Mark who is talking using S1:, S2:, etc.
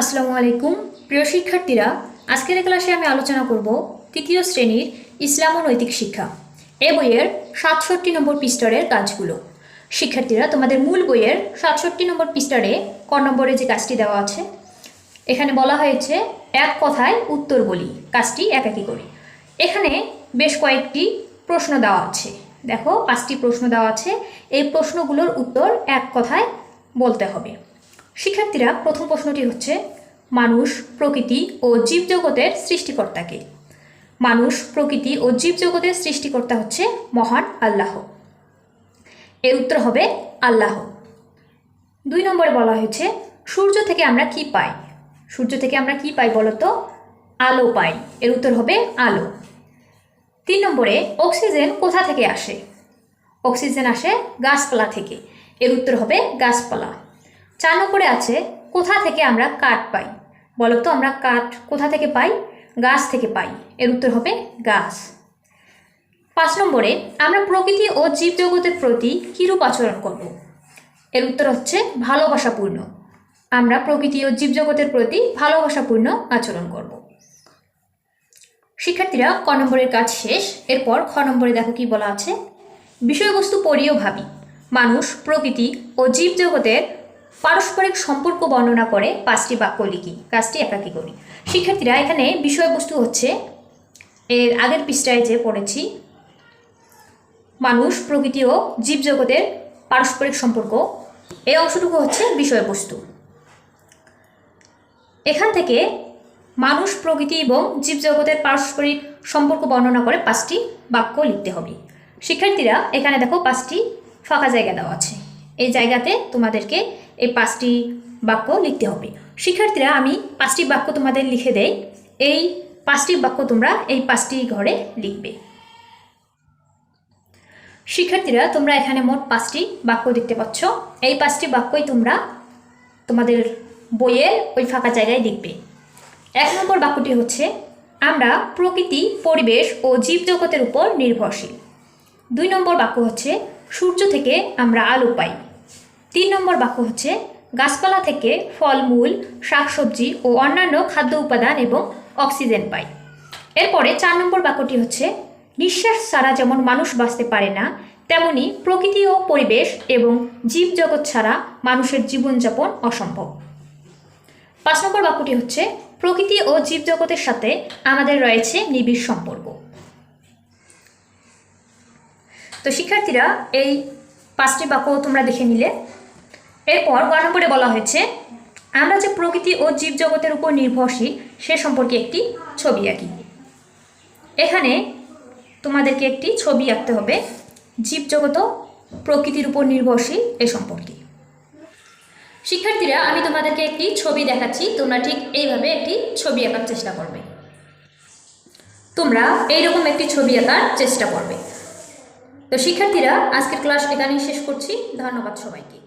S1: আসসালামু আলাইকুম। প্রিয় শিক্ষার্থীরা, আজকের ক্লাসে আমি আলোচনা করব তৃতীয় শ্রেণির ইসলাম ও নৈতিক শিক্ষা। এ বইয়ের সাতষট্টি নম্বর পৃষ্ঠারের কাজগুলো। শিক্ষার্থীরা, তোমাদের মূল বইয়ের সাতষট্টি নম্বর পৃষ্ঠারে ক নম্বরে যে কাজটি দেওয়া আছে, এখানে বলা হয়েছে, এক কথায় উত্তর বলি, কাজটি একাকি করি। এখানে বেশ কয়েকটি প্রশ্ন দেওয়া আছে। দেখো, পাঁচটি প্রশ্ন দেওয়া আছে। এই প্রশ্নগুলোর উত্তর এক কথায় বলতে হবে। শিক্ষার্থীরা প্রথম প্রশ্নটি হচ্ছে, মানুষ, প্রকৃতি ও জীবজগতের সৃষ্টিকর্তাকে। মানুষ, প্রকৃতি ও জীবজগতের সৃষ্টিকর্তা হচ্ছে মহান আল্লাহ। এর উত্তর হবে আল্লাহ। দুই নম্বরে বলা হয়েছে, সূর্য থেকে আমরা কি পাই? সূর্য থেকে আমরা কি পাই বলতো? আলো পাই। এর উত্তর হবে আলো। তিন নম্বরে, অক্সিজেন কোথা থেকে আসে? অক্সিজেন আসে গাছপালা থেকে। এর উত্তর হবে গাছপালা। চার নম্বরে আছে, কোথা থেকে আমরা কাঠ পাই? বলতো, আমরা কাঠ কোথা থেকে পাই? গাছ থেকে পাই। এর উত্তর হবে গাছ। পাঁচ নম্বরে, আমরা প্রকৃতি ও জীবজগতের প্রতি কীরূপ আচরণ করব? এর উত্তর হচ্ছে ভালোবাসাপূর্ণ। আমরা প্রকৃতি ও জীবজগতের প্রতি ভালোবাসাপূর্ণ আচরণ করব। শিক্ষার্থীরা, ক নম্বরের কাজ শেষ। এরপর খ নম্বরে দেখো কি বলা আছে। বিষয়বস্তু পড়িও ভাবি। মানুষ প্রকৃতি ও জীবজগতের পারস্পরিক সম্পর্ক বর্ণনা করে পাঁচটি বাক্য লিখি, কাজটি একাকি করি। শিক্ষার্থীরা এখানে বিষয়বস্তু হচ্ছে, এর আগের পৃষ্ঠায় যে পড়েছি, মানুষ, প্রকৃতি ও জীবজগতের পারস্পরিক সম্পর্ক। এই অংশটুকু হচ্ছে বিষয়বস্তু। এখান থেকে মানুষ, প্রকৃতি এবং জীবজগতের পারস্পরিক সম্পর্ক বর্ণনা করে পাঁচটি বাক্য লিখতে হবে। শিক্ষার্থীরা এখানে দেখো পাঁচটি ফাঁকা জায়গা দেওয়া আছে। এই জায়গাতে তোমাদেরকে এই পাঁচটি বাক্য লিখতে হবে। শিক্ষার্থীরা, আমি পাঁচটি বাক্য তোমাদের লিখে দেই। এই পাঁচটি বাক্য তোমরা এই পাঁচটি ঘরে লিখবে। শিক্ষার্থীরা, তোমরা এখানে মোট পাঁচটি বাক্য দেখতে পাচ্ছ। এই পাঁচটি বাক্যই তোমরা তোমাদের বইয়ে ওই ফাঁকা জায়গায় লিখবে। এক নম্বর বাক্যটি হচ্ছে, আমরা প্রকৃতি, পরিবেশ ও জীবজগতের উপর নির্ভরশীল। দুই নম্বর বাক্য হচ্ছে সূর্য থেকে আমরা আলো পাই। তিন নম্বর বাক্য হচ্ছে, গাছপালা থেকে ফলমূল, শাকসবজি ও অন্যান্য খাদ্য উপাদান এবং অক্সিজেন পাই। এরপরে চার নম্বর বাক্যটি হচ্ছে, নিঃশ্বাস ছাড়া যেমন মানুষ বাঁচতে পারে না, তেমনি প্রকৃতি ও পরিবেশ এবং জীবজগৎ ছাড়া মানুষের জীবনযাপন অসম্ভব। পাঁচ নম্বর বাক্যটি হচ্ছে, প্রকৃতি ও জীবজগতের সাথে আমাদের রয়েছে নিবিড় সম্পর্ক। তো শিক্ষার্থীরা এই পাঁচটি বাক্য তোমরা দেখে নিলে। এরপর গ নম্বরে বলা হয়েছে, আমরা যে প্রকৃতি ও জীবজগতের উপর নির্ভরশীল, সে সম্পর্কে একটি ছবি আঁকি। এখানে তোমাদেরকে একটি ছবি আঁকতে হবে জীবজগত প্রকৃতির উপর নির্ভরশীল এ সম্পর্কে। শিক্ষার্থীরা, আমি তোমাদেরকে একটি ছবি দেখাচ্ছি, তোমরা ঠিক এইভাবে একটি ছবি আঁকার চেষ্টা করবে। তোমরা এইরকম একটি ছবি আঁকার চেষ্টা করবে। তো শিক্ষার্থীরা আজকের ক্লাস এখানেই শেষ করছি। ধন্যবাদ সবাইকে।